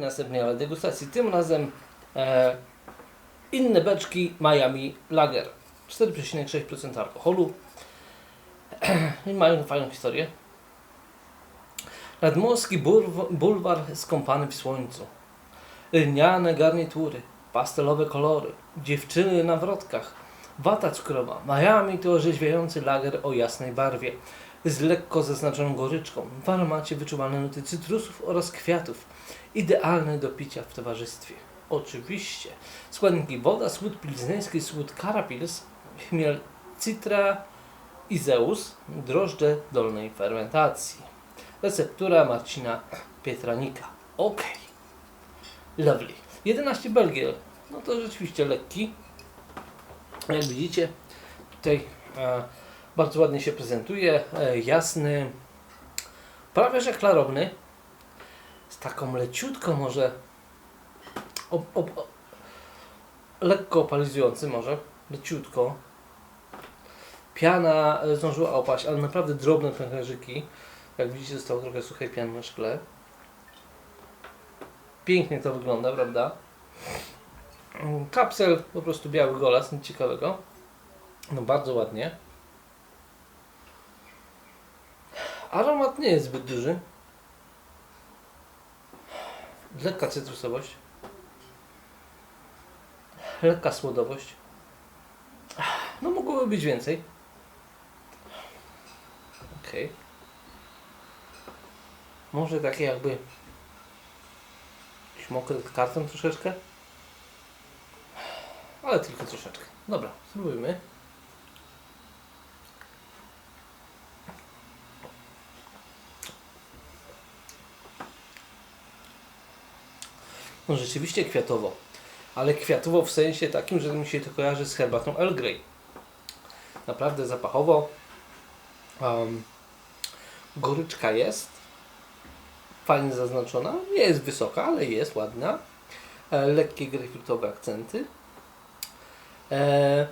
następnej ale degustacji. Tym razem e, inne beczki Miami Lager. 4,6% alkoholu. I mają fajną historię. Radmowski bulw- bulwar skąpany w słońcu. Lniane garnitury, pastelowe kolory, dziewczyny na wrotkach, wata cukrowa. Miami to orzeźwiający lager o jasnej barwie, z lekko zaznaczoną goryczką. W aromacie wyczuwalne nuty cytrusów oraz kwiatów. Idealny do picia w towarzystwie. Oczywiście. Składniki woda, słód pilzneński, słód karapils, chmiel citra, izeus, drożdże dolnej fermentacji. Receptura Marcina Pietranika. Ok. Lovely. 11 Belgiel. No to rzeczywiście lekki. Jak widzicie, tutaj e, bardzo ładnie się prezentuje. E, jasny, prawie że klarowny. Z taką leciutką może ob, ob, lekko opalizujący może. Leciutko. Piana e, zdążyła opaść, ale naprawdę drobne pęcherzyki. Jak widzicie, zostało trochę suchej piany na szkle. Pięknie to wygląda, prawda? Mm, Kapsel, po prostu biały golas, nic ciekawego. No bardzo ładnie. Aromat nie jest zbyt duży. Lekka cytrusowość. Lekka słodowość. No mogłoby być więcej. Okej. Może takie jakby jakiś mokry karton troszeczkę. Ale tylko troszeczkę. Dobra, spróbujmy. No rzeczywiście kwiatowo. Ale kwiatowo w sensie takim, że mi się to kojarzy z herbatą Earl Grey. Naprawdę zapachowo. Um, goryczka jest. Fajnie zaznaczona. Nie jest wysoka, ale jest ładna. E, lekkie grejpfrutowe akcenty. E,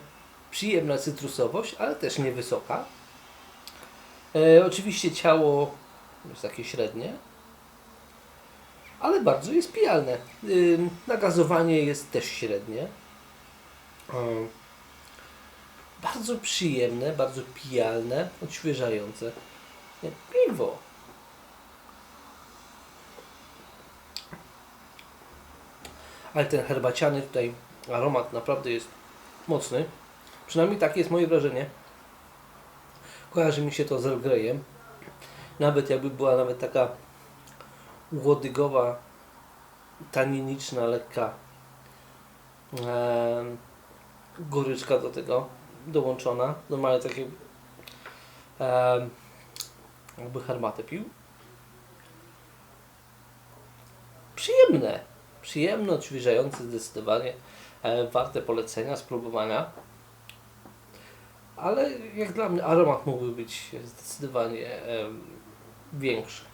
przyjemna cytrusowość, ale też niewysoka. E, oczywiście ciało jest takie średnie, ale bardzo jest pijalne. Nagazowanie jest też średnie. Bardzo przyjemne, bardzo pijalne, odświeżające. Piwo. Ale ten herbaciany tutaj aromat naprawdę jest mocny. Przynajmniej takie jest moje wrażenie. Kojarzy mi się to z Earl Greyem. Nawet jakby była nawet taka łodygowa, taniniczna, lekka em, goryczka do tego dołączona. Normalnie takie em, jakby herbatę pił. Przyjemne. Przyjemne, odświeżające zdecydowanie. E, warte polecenia, spróbowania. Ale jak dla mnie aromat mógłby być zdecydowanie em, większy.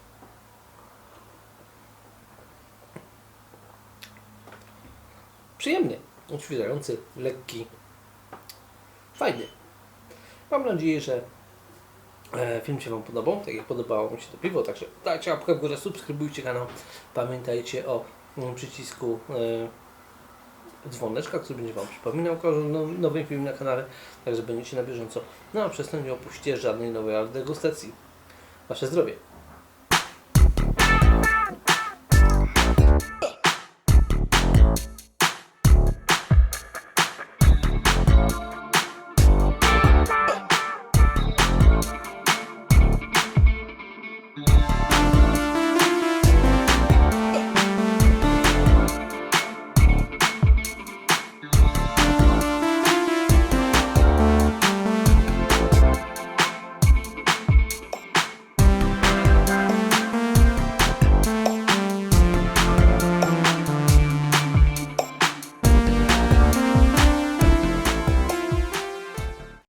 Przyjemny, odświeżający, lekki, fajny. Mam nadzieję, że e, film się Wam podobał, tak jak podobało mi się to piwo, także dajcie łapkę w górę, subskrybujcie kanał, pamiętajcie o mm, przycisku e, dzwoneczka, który będzie Wam przypominał o nowym filmie na kanale, także będziecie na bieżąco. No a przez to nie opuśćcie żadnej nowej degustacji. Wasze zdrowie.